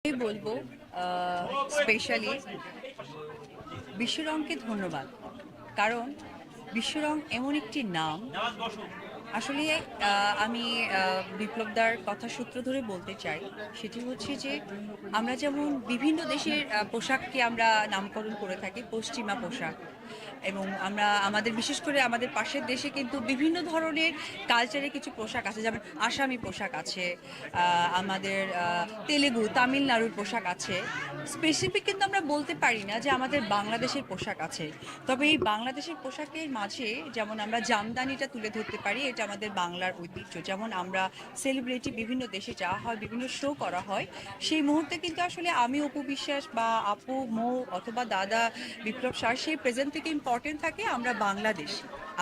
আমি বলব স্পেশালি বিশ্বরংকে ধন্যবাদ কারণ বিশ্বরং এমন একটি নাম আসলে আমি বিপ্লবদার কথা সূত্র ধরে বলতে চাই, সেটি হচ্ছে যে, আমরা যেমন বিভিন্ন দেশের পোশাককে আমরা নামকরণ করে থাকি, পশ্চিমা পোশাক। এবং আমরা, আমাদের, বিশেষ করে আমাদের পাশের দেশে কিন্তু বিভিন্ন ধরনের কালচারের কিছু পোশাক আছে, যেমন আসামি পোশাক আছে আমাদের তেলেগু, তামিলনাড়ুর পোশাক আছে। স্পেসিফিক কিন্তু আমরা বলতে পারি না যে আমাদের বাংলাদেশের পোশাক আছে। তবে এই বাংলাদেশের পোশাকের মাঝে যেমন আমরা জামদানিটা তুলে ধরতে পারি, এটা আমাদের বাংলার ঐতিহ্য। যেমন আমরা সেলিব্রিটি বিভিন্ন দেশে যাওয়া হয়, বিভিন্ন শো করা হয়, সেই মুহূর্তে কিন্তু আসলে আমি অপু বিশ্বাস বা আপু, মৌ অথবা দাদা বিপ্লব সার, সেই প্রেজেন্ট থেকে ইম্পর্টেন্ট থাকে আমরা বাংলাদেশ।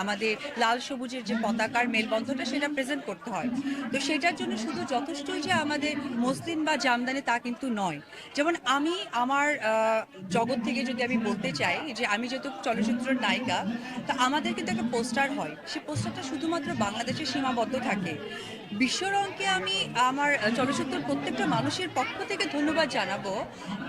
আমাদের লাল সবুজের যে পতাকার মেলবন্ধনটা সেটা প্রেজেন্ট করতে হয়। তো সেটার জন্য শুধু যথেষ্টই যে আমাদের মসলিন বা জামদানি তা কিন্তু নয়। যেমন আমি আমার জগৎ থেকে যদি আমি বলতে চাই যে আমি যেহেতু চলচ্চিত্রের নায়িকা, তা আমাদের কিন্তু একটা পোস্টার হয়। সেই পোস্টারটা শুধুমাত্র বাংলাদেশে সীমাবদ্ধ থাকে। বিশ্বরংকে আমি আমার চলচ্চিত্রের প্রত্যেকটা মানুষের পক্ষ থেকে ধন্যবাদ জানাব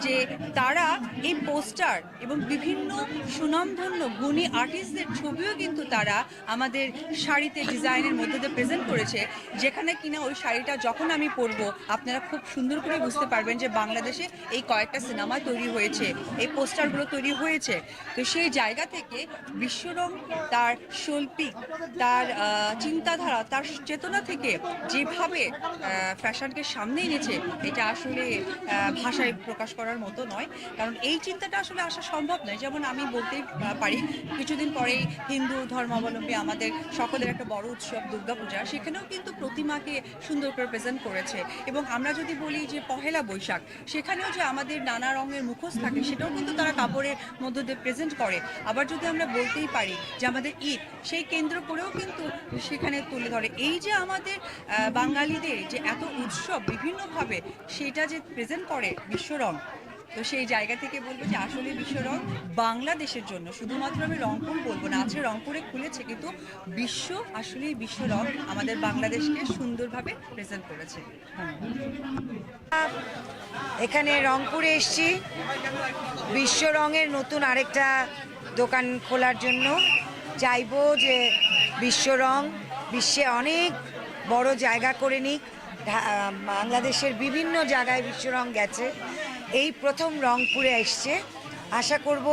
যে তারা এই পোস্টার এবং বিভিন্ন সুনামধন্য গুণী আর্টিস্টদের ছবিও কিন্তু তারা আমাদের শাড়িতে, ডিজাইনের মধ্যে দিয়ে প্রেজেন্ট করেছে। যেখানে কিনা ওই শাড়িটা যখন আমি পরবো, আপনারা খুব সুন্দর করে বুঝতে পারবেন যে বাংলাদেশে এই কয়েকটা সিনেমা তৈরি হয়েছে, এই পোস্টারগুলো তৈরি হয়েছে। তো সেই জায়গা থেকে বিশ্বরং তার শৈল্পিক, তার চিন্তাধারা তার চেতনা থেকে যেভাবে ফ্যাশনকে সামনে এনেছে এটা আসলে ভাষায় প্রকাশ করার মতো নয়। কারণ এই চিন্তাটা আসলে আসা সম্ভব নয়। যেমন আমি বলতেই আহ, পারি কিছুদিন পরেই হিন্দু ধর্মাবলম্বী আমাদের সকলের একটা বড় উৎসব দুর্গাপূজা সেখানেও কিন্তু প্রতিমাকে সুন্দর করে প্রেজেন্ট করেছে। এবং আমরা যদি বলি যে পহেলা বৈশাখ সেখানেও যে আমাদের নানা রঙের মুখোশ থাকে সেটাও কিন্তু তারা কাপড়ের মধ্য দিয়ে প্রেজেন্ট করে। আবার যদি আমরা বলতেই পারি যে আমাদের ঈদ সেই কেন্দ্র করেও কিন্তু সেখানে তুলে ধরে। এই যে আমাদের বাঙালিদের যে এত উৎসব বিভিন্নভাবে সেটা যে প্রেজেন্ট করে বিশ্বরং, তো সেই জায়গা থেকে বলব যে আসলে বিশ্বরং বাংলাদেশের জন্য, শুধুমাত্র আমি রংপুর বলব না, আছে রংপুরে খুলেছে, কিন্তু বিশ্ব আসলে বিশ্বরং আমাদের বাংলাদেশকে সুন্দরভাবে প্রেজেন্ট করেছে। এখানে রংপুরে এসছি বিশ্ব রঙের নতুন আরেকটা দোকান খোলার জন্য। চাইব যে বিশ্ব রং বিশ্বে অনেক বড় জায়গা করে নিক। বাংলাদেশের বিভিন্ন জায়গায় বিশ্ব রং গেছে। এই প্রথম রংপুরে এসছে। আশা করব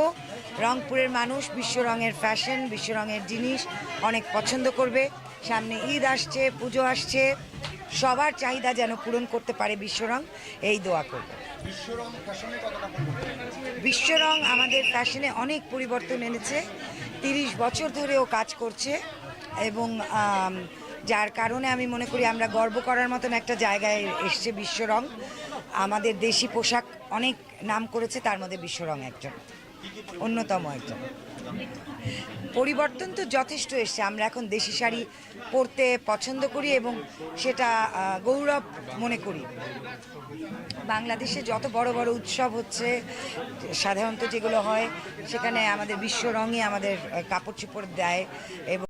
রংপুরের মানুষ বিশ্ব রঙের ফ্যাশন বিশ্ব রঙের জিনিস অনেক পছন্দ করবে। সামনে ঈদ আসছে পুজো আসছে। সবার চাহিদা যেন পূরণ করতে পারে বিশ্বরং এই দোয়া করব। বিশ্বরং আমাদের ফ্যাশনে অনেক পরিবর্তন এনেছে। তিরিশ বছর ধরেও কাজ করছে। এবং যার কারণে আমি মনে করি আমরা গর্ব করার মতন একটা জায়গায় এসছে বিশ্বরং আমাদের দেশি পোশাক অনেক নাম করেছে, তার মধ্যে বিশ্বরং একজন, অন্যতম একজন। পরিবর্তন তো যথেষ্ট এসছে, আমরা এখন দেশি শাড়ি পরতে পছন্দ করি এবং সেটা গৌরব মনে করি। বাংলাদেশে যত বড় বড় উৎসব হচ্ছে, সাধারণত যেগুলো হয়, সেখানে আমাদের বিশ্ব রঙই আমাদের কাপড় চোপড় দেয় এবং